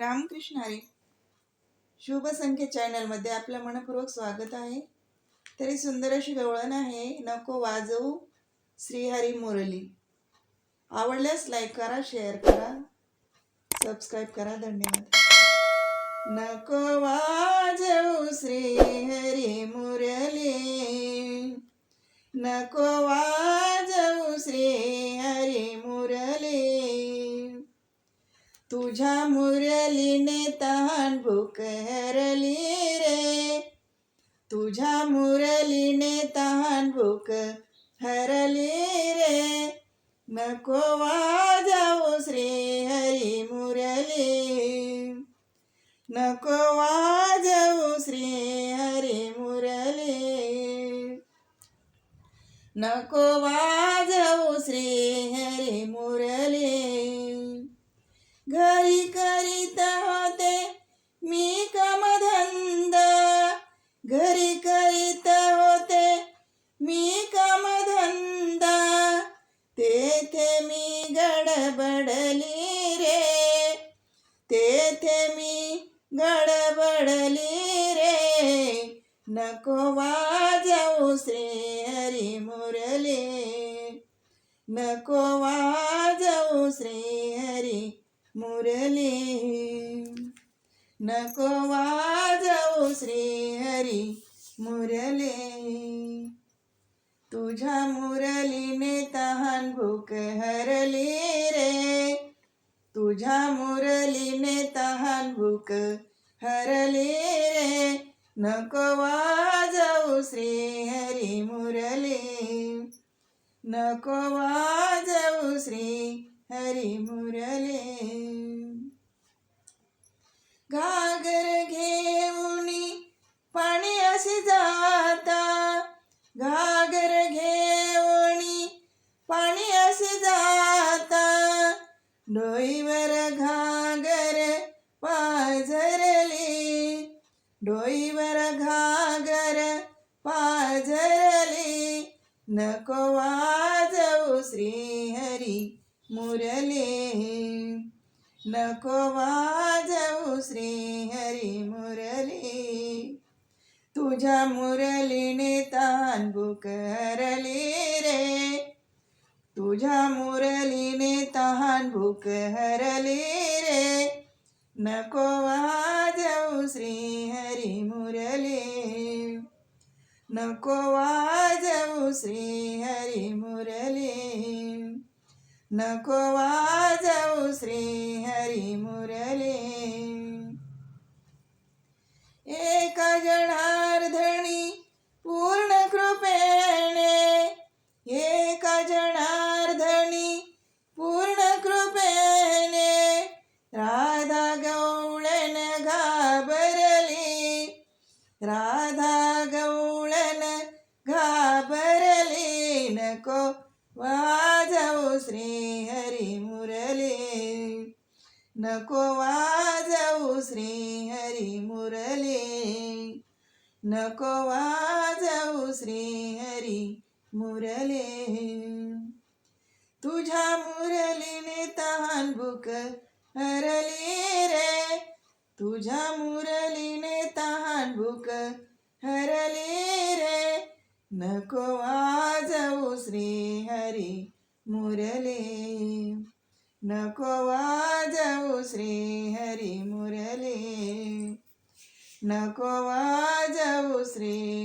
रामकृष्ण हरी. शुभ संख्या चॅनलमध्ये आपलं मनपूर्वक स्वागत आहे. तरी सुंदर अशी गवळण आहे नको वाजवू श्रीहरी मुरली. आवडल्यास लाईक करा शेअर करा सबस्क्राईब करा. धन्यवाद. नको वाजवू श्री तुझ्या मुरलीने तहान भूक हरली रे. तुझ्या मुरलीने तहान भूक हरली रे. नको जाऊ श्री हरी मुरली. नको जाऊ श्री हरी मुरली. नको वा घरी करीत होते. मी कामधंदा तेथे मी गडबडली रे. तेथे मी गडबडली रे. नको वाजवू श्री हरी मुरली. नको वाजवू श्री हरी मुरली. नको वा मुरली मुरले. तुझ्या मुरलीने तहान भूक हरली रे. तुझ्या मुरलीने तहान भूक हरली रे. नको वाजवू श्री हरी मुरली. नको वाजवू श्री हरी मुरली डोईवर घागर पाझरली. डोईवर घागर पाझरली. नको वाजवू श्री हरी मुरली. नको वाजवू श्री हरी मुरली. तुझ्या मुरलीने तान बुक हरली तुझ्या मुरलीने तहान भूक हरली रे. नको वाजऊ श्री हरी मुरली. नको वाजऊ श्री हरी मुरली. नको वाजऊ श्री हरी मुरली. एका जणार्धणी पूर्ण कृपेने एका जणा राधा गौळन घाबरली नको वाजवू श्री हरी मुरली. नको वाजवू श्री हरी मुरली. नको वाजवू श्री हरी मुरली. तुझ्या मुरलीने तहान भूक हरली रे. तुझ्या मुरलीने भूक हरली रे. नको वाजवू श्री हरी मुरली. नको वाजवू श्री हरी मुरली. नको वाजवू श्री